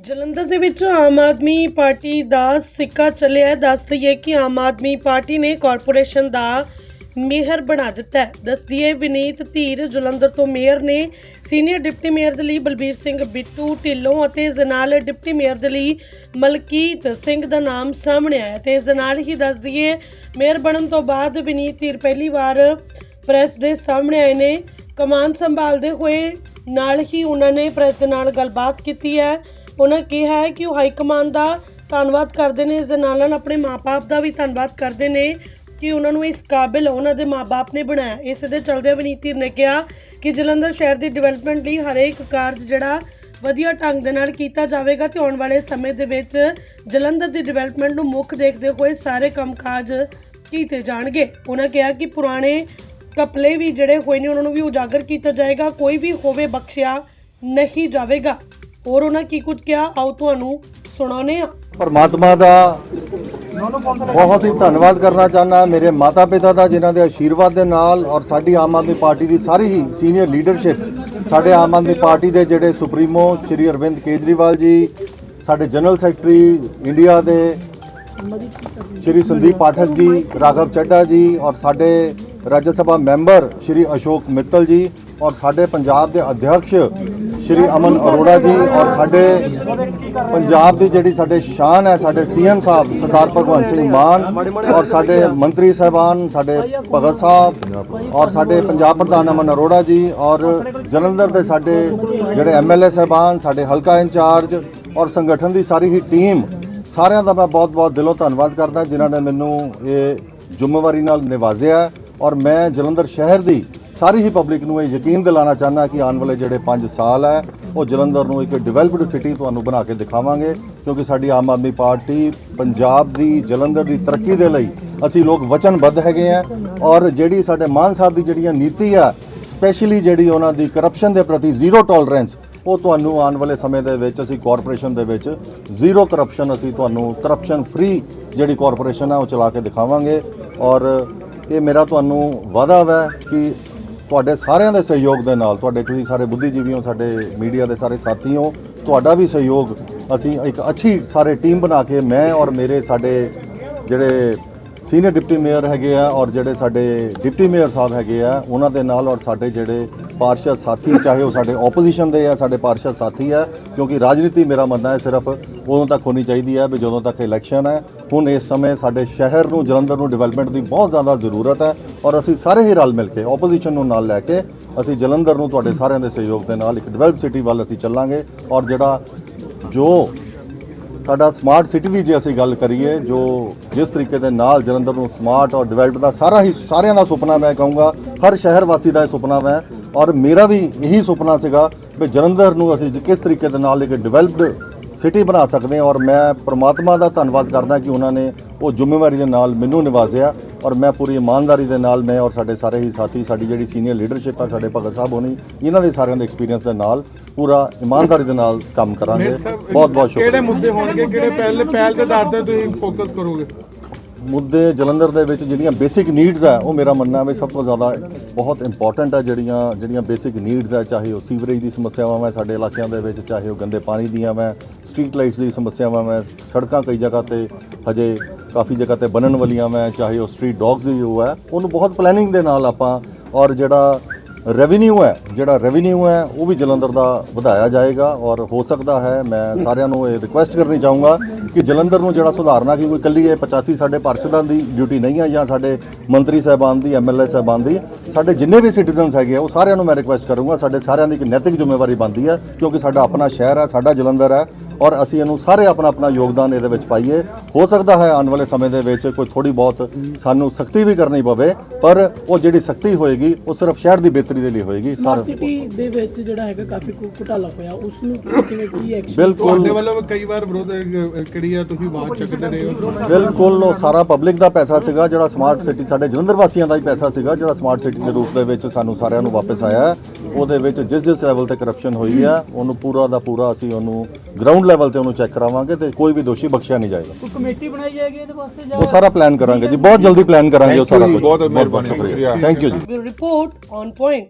ਜਲੰਧਰ ਦੇ ਵਿੱਚ ਆਮ ਆਦਮੀ ਪਾਰਟੀ ਦਾ ਸਿੱਕਾ ਚੱਲਿਆ ਹੈ। ਦੱਸ ਦਈਏ ਕਿ ਆਮ ਆਦਮੀ ਪਾਰਟੀ ਨੇ ਕਾਰਪੋਰੇਸ਼ਨ ਦਾ ਮੇਅਰ ਬਣਾ ਦਿੱਤਾ ਹੈ। ਦੱਸ ਦਈਏ ਵਿਨੀਤ ਧੀਰ ਜਲੰਧਰ ਤੋਂ ਮੇਅਰ ਨੇ ਸੀਨੀਅਰ ਡਿਪਟੀ ਮੇਅਰ ਦੇ ਲਈ ਬਲਬੀਰ ਸਿੰਘ ਬਿੱਟੂ, ਢਿੱਲੋਂ ਅਤੇ ਇਸ ਦੇ ਨਾਲ ਡਿਪਟੀ ਮੇਅਰ ਦੇ ਲਈ ਮਲਕੀਤ ਸਿੰਘ ਦਾ ਨਾਮ ਸਾਹਮਣੇ ਆਇਆ ਤੇ ਇਸ ਦੇ ਨਾਲ ਹੀ ਦੱਸ ਦਈਏ, ਮੇਅਰ ਬਣਨ ਤੋਂ ਬਾਅਦ ਵਿਨੀਤ ਧੀਰ ਪਹਿਲੀ ਵਾਰ ਪ੍ਰੈਸ ਦੇ ਸਾਹਮਣੇ ਆਏ ਨੇ। ਕਮਾਨ ਸੰਭਾਲਦੇ ਹੋਏ ਨਾਲ ਹੀ ਉਹਨਾਂ ਨੇ ਪ੍ਰੈਸ ਦੇ ਨਾਲ ਗੱਲਬਾਤ ਕੀਤੀ ਹੈ। ਉਹਨਾਂ ਕਿਹਾ ਹੈ ਕਿ ਉਹ ਹਾਈ ਕਮਾਨ ਦਾ ਧੰਨਵਾਦ ਕਰਦੇ ਨੇ, ਇਸ ਦੇ ਨਾਲ ਨਾਲ ਆਪਣੇ ਮਾਪੇ ਦਾ ਵੀ ਧੰਨਵਾਦ ਕਰਦੇ ਨੇ ਕਿ ਉਹਨਾਂ ਨੂੰ ਇਸ ਕਾਬਿਲ ਉਹਨਾਂ ਦੇ ਮਾਪੇ ਨੇ ਬਣਾਇਆ। ਇਸ ਦੇ ਚਲਦੇ ਵਿਨੀਤ ਨੇ ਕਿਹਾ ਕਿ ਜਲੰਧਰ ਸ਼ਹਿਰ ਦੀ ਡਿਵੈਲਪਮੈਂਟ ਲਈ ਹਰੇਕ ਕਾਰਜ ਜਿਹੜਾ ਵਧੀਆ ਢੰਗ ਦੇ ਨਾਲ ਕੀਤਾ ਜਾਵੇਗਾ ਤੇ ਆਉਣ ਵਾਲੇ ਸਮੇਂ ਦੇ ਵਿੱਚ ਜਲੰਧਰ ਦੀ ਡਿਵੈਲਪਮੈਂਟ ਨੂੰ ਮੁੱਖ ਦੇਖਦੇ ਹੋਏ ਸਾਰੇ ਕੰਮਕਾਜ ਕੀਤੇ ਜਾਣਗੇ। ਉਹਨਾਂ ਕਿਹਾ ਕਿ ਪੁਰਾਣੇ ਕਪਲੇ ਵੀ ਜਿਹੜੇ ਹੋਏ ਨੇ, ਉਹਨਾਂ ਨੂੰ ਵੀ ਉਜਾਗਰ ਕੀਤਾ ਜਾਏਗਾ, ਕੋਈ ਵੀ ਹੋਵੇ ਬਖਸ਼ਿਆ ਨਹੀਂ ਜਾਵੇਗਾ। ਹੋਰ ਉਹਨਾਂ ਕੀ ਕੁਝ ਕਿਹਾ? ਆਓ ਤੁਹਾਨੂੰ ਸੁਣਾਉਨੇ ਆ ਪਰਮਾਤਮਾ ਦਾ ਬਹੁਤ ਹੀ ਧੰਨਵਾਦ ਕਰਨਾ ਚਾਹੁੰਦਾ। ਮੇਰੇ ਮਾਤਾ ਪਿਤਾ ਦਾ, ਜਿਨ੍ਹਾਂ ਦੇ ਆਸ਼ੀਰਵਾਦ ਦੇ ਨਾਲ ਔਰ ਸਾਡੀ ਆਮ ਆਦਮੀ ਪਾਰਟੀ ਦੀ ਸਾਰੀ ਹੀ ਸੀਨੀਅਰ ਲੀਡਰਸ਼ਿਪ, ਸਾਡੇ ਆਮ ਆਦਮੀ ਪਾਰਟੀ ਦੇ ਜਿਹੜੇ ਸੁਪਰੀਮੋ ਸ਼੍ਰੀ ਅਰਵਿੰਦ ਕੇਜਰੀਵਾਲ ਜੀ, ਸਾਡੇ ਜਨਰਲ ਸੈਕਟਰੀ ਇੰਡੀਆ ਦੇ ਸ਼੍ਰੀ ਸੰਦੀਪ ਪਾਠਕ ਜੀ, ਰਾਘਵ ਚੱਡਾ ਜੀ ਔਰ ਸਾਡੇ ਰਾਜ ਸਭਾ ਮੈਂਬਰ ਸ਼੍ਰੀ ਅਸ਼ੋਕ ਮਿੱਤਲ ਜੀ ਔਰ ਸਾਡੇ ਪੰਜਾਬ ਦੇ ਅਧਿਕਸ਼ ਸ਼੍ਰੀ ਅਮਨ ਅਰੋੜਾ ਜੀ ਔਰ ਸਾਡੇ ਪੰਜਾਬ ਦੀ ਜਿਹੜੀ ਸਾਡੇ ਸ਼ਾਨ ਹੈ, ਸਾਡੇ ਸੀਐਮ ਸਾਹਿਬ ਸਰਦਾਰ ਭਗਵੰਤ ਸਿੰਘ ਮਾਨ ਔਰ ਸਾਡੇ ਮੰਤਰੀ ਸਾਹਿਬਾਨ, ਸਾਡੇ ਭਗਤ ਸਾਹਿਬ ਔਰ ਸਾਡੇ ਪੰਜਾਬ ਪ੍ਰਧਾਨ ਅਮਨ ਅਰੋੜਾ ਜੀ ਔਰ ਜਲੰਧਰ ਦੇ ਸਾਡੇ ਜਿਹੜੇ ਐਮਐਲਏ ਸਾਹਿਬਾਨ, ਸਾਡੇ ਹਲਕਾ ਇੰਚਾਰਜ ਔਰ ਸੰਗਠਨ ਦੀ ਸਾਰੀ ਹੀ ਟੀਮ, ਸਾਰਿਆਂ ਦਾ ਮੈਂ ਬਹੁਤ-ਬਹੁਤ ਦਿਲੋਂ ਧੰਨਵਾਦ ਕਰਦਾ ਜਿਨ੍ਹਾਂ ਨੇ ਮੈਨੂੰ ਇਹ ਜ਼ਿੰਮੇਵਾਰੀ ਨਾਲ ਨਿਵਾਜ਼ਿਆ। ਔਰ ਮੈਂ ਜਲੰਧਰ ਸ਼ਹਿਰ ਦੀ ਸਾਰੀ ਹੀ ਪਬਲਿਕ ਨੂੰ ਇਹ ਯਕੀਨ ਦਿਲਾਣਾ ਚਾਹੁੰਦਾ ਕਿ ਆਉਣ ਵਾਲੇ ਜਿਹੜੇ 5 ਸਾਲ ਹੈ, ਉਹ ਜਲੰਧਰ ਨੂੰ ਇੱਕ ਡਿਵੈਲਪਡ ਸਿਟੀ ਤੁਹਾਨੂੰ ਬਣਾ ਕੇ ਦਿਖਾਵਾਂਗੇ, ਕਿਉਂਕਿ ਸਾਡੀ ਆਮ ਆਦਮੀ ਪਾਰਟੀ ਪੰਜਾਬ ਦੀ, ਜਲੰਧਰ ਦੀ ਤਰੱਕੀ ਦੇ ਲਈ ਅਸੀਂ ਲੋਕ ਵਚਨਬੱਧ ਹੈਗੇ ਆ ਔਰ ਜਿਹੜੀ ਸਾਡੇ ਮਾਨ ਸਾਹਿਬ ਦੀ ਜਿਹੜੀਆਂ ਨੀਤੀ ਆ ਸਪੈਸ਼ਲੀ ਜਿਹੜੀ ਉਹਨਾਂ ਦੀ ਕਰਪਸ਼ਨ ਦੇ ਪ੍ਰਤੀ ਜ਼ੀਰੋ ਟੋਲਰੈਂਸ ਉਹ ਤੁਹਾਨੂੰ ਆਉਣ ਵਾਲੇ ਸਮੇਂ ਦੇ ਵਿੱਚ ਅਸੀਂ ਕਾਰਪੋਰੇਸ਼ਨ ਦੇ ਵਿੱਚ ਜ਼ੀਰੋ ਕਰਪਸ਼ਨ ਅਸੀਂ ਤੁਹਾਨੂੰ ਕਰਪਸ਼ਨ ਫ੍ਰੀ ਜਿਹੜੀ ਕਾਰਪੋਰੇਸ਼ਨ ਆ, ਉਹ ਚਲਾ ਕੇ ਦਿਖਾਵਾਂਗੇ ਔਰ ਇਹ ਮੇਰਾ ਤੁਹਾਨੂੰ ਵਾਅਦਾ ਹੈ ਕਿ ਤੁਹਾਡੇ ਸਾਰਿਆਂ ਦੇ ਸਹਿਯੋਗ ਦੇ ਨਾਲ, ਤੁਹਾਡੇ ਤੁਸੀਂ ਸਾਰੇ ਬੁੱਧੀਜੀਵੀ ਹੋ, ਸਾਡੇ ਮੀਡੀਆ ਦੇ ਸਾਰੇ ਸਾਥੀ ਹੋ, ਤੁਹਾਡਾ ਵੀ ਸਹਿਯੋਗ ਅਸੀਂ ਇੱਕ ਅੱਛੀ ਸਾਰੇ ਟੀਮ ਬਣਾ ਕੇ ਮੈਂ ਔਰ ਮੇਰੇ ਸਾਡੇ ਜਿਹੜੇ ਸੀਨੀਅਰ ਡਿਪਟੀ ਮੇਅਰ ਹੈਗੇ ਆ ਔਰ ਜਿਹੜੇ ਸਾਡੇ ਡਿਪਟੀ ਮੇਅਰ ਸਾਹਿਬ ਹੈਗੇ ਆ, ਉਹਨਾਂ ਦੇ ਨਾਲ ਔਰ ਸਾਡੇ ਜਿਹੜੇ ਪਾਰਸ਼ਦ ਸਾਥੀ ਚਾਹੇ ਉਹ ਸਾਡੇ ਆਪੋਜੀਸ਼ਨ ਦੇ ਆ, ਸਾਡੇ ਪਾਰਸ਼ਦ ਸਾਥੀ ਆ, ਕਿਉਂਕਿ ਰਾਜਨੀਤੀ ਮੇਰਾ ਮੰਨਣਾ ਹੈ ਸਿਰਫ ਉਦੋਂ ਤੱਕ ਹੋਣੀ ਚਾਹੀਦੀ ਹੈ ਵੀ ਜਦੋਂ ਤੱਕ ਇਲੈਕਸ਼ਨ ਹੈ ਹੁਣ ਇਸ ਸਮੇਂ ਸਾਡੇ ਸ਼ਹਿਰ ਨੂੰ, ਜਲੰਧਰ ਨੂੰ ਡਿਵੈਲਪਮੈਂਟ ਦੀ ਬਹੁਤ ਜ਼ਿਆਦਾ ਜ਼ਰੂਰਤ ਹੈ ਔਰ ਅਸੀਂ ਸਾਰੇ ਹੀ ਰਲ ਮਿਲ ਕੇ ਆਪੋਜੀਸ਼ਨ ਨੂੰ ਨਾਲ ਲੈ ਕੇ ਅਸੀਂ ਜਲੰਧਰ ਨੂੰ ਤੁਹਾਡੇ ਸਾਰਿਆਂ ਦੇ ਸਹਿਯੋਗ ਦੇ ਨਾਲ ਇੱਕ ਡਿਵੈਲਪ ਸਿਟੀ ਵੱਲ ਅਸੀਂ ਚੱਲਾਂਗੇ ਔਰ ਜਿਹੜਾ ਜੋ ਸਾਡਾ ਸਮਾਰਟ ਸਿਟੀ ਦੀ ਜੇ ਅਸੀਂ ਗੱਲ ਕਰੀਏ, ਜੋ ਜਿਸ ਤਰੀਕੇ ਦੇ ਨਾਲ ਜਲੰਧਰ ਨੂੰ ਸਮਾਰਟ ਔਰ ਡਿਵੈਲਪ ਦਾ ਸਾਰਾ ਹੀ ਸਾਰਿਆਂ ਦਾ ਸੁਪਨਾ ਮੈਂ ਕਹੂੰਗਾ, ਹਰ ਸ਼ਹਿਰ ਵਾਸੀ ਦਾ ਇਹ ਸੁਪਨਾ ਹੈ ਔਰ ਮੇਰਾ ਵੀ ਇਹੀ ਸੁਪਨਾ ਸੀਗਾ ਵੀ ਜਲੰਧਰ ਨੂੰ ਅਸੀਂ ਕਿਸ ਤਰੀਕੇ ਦੇ ਨਾਲ ਇੱਕ ਡਿਵੈਲਪਡ ਸਿਟੀ ਬਣਾ ਸਕਦੇ ਹਾਂ ਔਰ ਮੈਂ ਪ੍ਰਮਾਤਮਾ ਦਾ ਧੰਨਵਾਦ ਕਰਦਾ ਕਿ ਉਹਨਾਂ ਨੇ ਉਹ ਜ਼ਿੰਮੇਵਾਰੀ ਦੇ ਨਾਲ ਮੈਨੂੰ ਨਿਵਾਜ਼ਿਆ ਔਰ ਮੈਂ ਪੂਰੀ ਇਮਾਨਦਾਰੀ ਦੇ ਨਾਲ ਮੈਂ ਔਰ ਸਾਡੇ ਸਾਰੇ ਹੀ ਸਾਥੀ ਸਾਡੀ ਜਿਹੜੀ ਸੀਨੀਅਰ ਲੀਡਰਸ਼ਿਪ ਆ ਸਾਡੇ ਭਗਤ ਸਾਹਿਬ ਹੋਣੀ ਇਹਨਾਂ ਦੇ ਸਾਰਿਆਂ ਦੇ ਐਕਸਪੀਰੀਅੰਸ ਦੇ ਨਾਲ ਪੂਰਾ ਇਮਾਨਦਾਰੀ ਦੇ ਨਾਲ ਕੰਮ ਕਰਾਂਗੇ। ਬਹੁਤ ਬਹੁਤ ਕਿਹੜੇ ਸ਼ੁਕਰੀਆ। ਮੁੱਦੇ ਹੋਣਗੇ ਕਿਹੜੇ ਪਹਿਲੇ ਪਹਿਲ ਦੇ ਆਧਾਰ ਤੇ ਤੁਸੀਂ ਫੋਕਸ ਕਰੋਗੇ? ਮੁੱਦੇ ਜਲੰਧਰ ਦੇ ਵਿੱਚ ਜਿਹੜੀਆਂ ਬੇਸਿਕ ਨੀਡਸ ਹੈ ਉਹ ਮੇਰਾ ਮੰਨਣਾ ਵੀ ਸਭ ਤੋਂ ਜ਼ਿਆਦਾ ਬਹੁਤ ਇੰਪੋਰਟੈਂਟ ਹੈ ਜਿਹੜੀਆਂ ਜਿਹੜੀਆਂ ਬੇਸਿਕ ਨੀਡਸ ਹੈ ਚਾਹੇ ਉਹ ਸੀਵਰੇਜ ਦੀ ਸਮੱਸਿਆਵਾਂ ਹੈ ਸਾਡੇ ਇਲਾਕਿਆਂ ਦੇ ਵਿੱਚ, ਚਾਹੇ ਉਹ ਗੰਦੇ ਪਾਣੀ ਦੀਆਂ ਹੈ ਸਟਰੀਟ ਲਾਈਟਸ ਦੀ ਸਮੱਸਿਆਵਾਂ ਹੈ ਸੜਕਾਂ ਕਈ ਜਗ੍ਹਾ ਤੇ ਹਜੇ ਕਾਫੀ ਜਗ੍ਹਾ ਤੇ ਬਣਨ ਵਾਲੀਆਂ ਹੈ ਚਾਹੇ ਉਹ ਸਟਰੀਟ ਡੌਗਸ ਦੀ ਉਹ ਹੈ ਉਹਨੂੰ ਬਹੁਤ ਪਲੈਨਿੰਗ ਦੇ ਨਾਲ ਆਪਾਂ ਔਰ ਜਿਹੜਾ ਰੈਵਨਿਊ ਹੈ, ਜਿਹੜਾ ਰੈਵਨਿਊ ਹੈ, ਉਹ ਵੀ ਜਲੰਧਰ ਦਾ ਵਧਾਇਆ ਜਾਏਗਾ ਔਰ ਹੋ ਸਕਦਾ ਹੈ ਮੈਂ ਸਾਰਿਆਂ ਨੂੰ ਇਹ ਰਿਕੁਐਸਟ ਕਰਨੀ ਚਾਹੂੰਗਾ ਕਿ ਜਲੰਧਰ ਨੂੰ ਜਿਹੜਾ ਸੁਧਾਰਨਾ ਕਿ ਕੋਈ ਇਕੱਲੀ ਇਹ 85 ਸਾਡੇ ਪਾਰਸ਼ਦਾਂ ਦੀ ਡਿਊਟੀ ਨਹੀਂ ਹੈ ਜਾਂ ਸਾਡੇ ਮੰਤਰੀ ਸਾਹਿਬਾਨ ਦੀ ਐਮਐਲਏ ਸਾਹਿਬਾਨ ਦੀ, ਸਾਡੇ ਜਿੰਨੇ ਵੀ ਸਿਟੀਜ਼ਨਸ ਹੈਗੇ ਆ, ਉਹ ਸਾਰਿਆਂ ਨੂੰ ਮੈਂ ਰਿਕੁਐਸਟ ਕਰੂੰਗਾ, ਸਾਡੇ ਸਾਰਿਆਂ ਦੀ ਇੱਕ ਨੈਤਿਕ ਜ਼ਿੰਮੇਵਾਰੀ ਬਣਦੀ ਹੈ, ਕਿਉਂਕਿ ਸਾਡਾ ਆਪਣਾ ਸ਼ਹਿਰ ਹੈ, ਸਾਡਾ ਜਲੰਧਰ ਹੈ ਔਰ ਅਸੀਂ ਇਹਨੂੰ ਸਾਰੇ ਆਪਣਾ ਆਪਣਾ ਯੋਗਦਾਨ ਇਹਦੇ ਵਿੱਚ ਪਾਈਏ। ਹੋ ਸਕਦਾ ਹੈ ਆਉਣ ਵਾਲੇ ਸਮੇਂ ਦੇ ਵਿੱਚ ਕੋਈ ਥੋੜੀ ਬਹੁਤ ਸਾਨੂੰ ਸਖਤੀ ਵੀ ਕਰਨੀ ਪਵੇ ਪਰ ਉਹ ਜਿਹੜੀ ਸਖਤੀ ਹੋਏਗੀ ਉਹ ਸਿਰਫ ਸ਼ਹਿਰ ਦੀ ਬਿਹਤਰੀ ਦੇ ਲਈ ਹੋਏਗੀ ਸਿਟੀ ਦੇ ਵਿੱਚ ਜਿਹੜਾ ਹੈਗਾ ਕਾਫੀ ਘੁਟਾਲਾ ਹੋਇਆ ਉਸ ਨੂੰ ਕਿਵੇਂ ਕੀ ਐਕਸ਼ਨ ਬਿਲਕੁਲ। ਤੁਹਾਡੇ ਵੱਲੋਂ ਕਈ ਵਾਰ ਵਿਰੋਧ ਕਿਹੜੀ ਆ ਤੁਸੀਂ ਆਵਾਜ਼ ਚੱਕਦੇ ਰਹੇ ਹੋ? ਬਿਲਕੁਲ ਉਹ ਸਾਰਾ ਪਬਲਿਕ ਦਾ ਪੈਸਾ ਸੀਗਾ ਜਿਹੜਾ ਸਮਾਰਟ ਸਿਟੀ ਸਾਡੇ ਜਲੰਧਰ ਵਾਸੀਆਂ ਦਾ ਹੀ ਪੈਸਾ ਸੀਗਾ ਜਿਹੜਾ ਸਮਾਰਟ ਸਿਟੀ ਦੇ ਰੂਪ ਦੇ ਵਿੱਚ ਸਾਨੂੰ ਸਾਰਿਆਂ ਨੂੰ ਵਾਪਸ ਆਇਆ ਹੈ। ਉਹਦੇ ਵਿੱਚ ਜਿਸ ਜਿਸ ਲੈਵਲ ਤੇ ਕਰਪਸ਼ਨ ਹੋਈ ਹੈ ਉਹਨੂੰ ਪੂਰਾ ਦਾ ਪੂਰਾ ਅਸੀਂ ਉਹਨੂੰ ਗਰਾਊਂਡ ਲੈਵਲ ਤੇ ਉਹਨੂੰ ਚੈੱਕ ਕਰਾਵਾਂਗੇ ਤੇ ਕੋਈ ਵੀ ਦੋਸ਼ੀ ਬਖਸ਼ਿਆ ਨਹੀਂ ਜਾਏਗਾ। ਕੋਈ ਕਮੇਟੀ ਬਣਾਈ ਜਾਏਗੀ ਇਹਦੇ ਵਾਸਤੇ ਜਾਂ ਉਹ ਸਾਰਾ ਪਲਾਨ ਕਰਾਂਗੇ ਜੀ ਬਹੁਤ ਜਲਦੀ ਪਲਾਨ ਕਰਾਂਗੇ ਉਹ ਸਾਰਾ ਕੁਝ ਬਹੁਤ ਮਿਹਰਬਾਨੀ, ਸ਼ੁਕਰੀਆ। ਥੈਂਕ ਯੂ ਜੀ। Report on point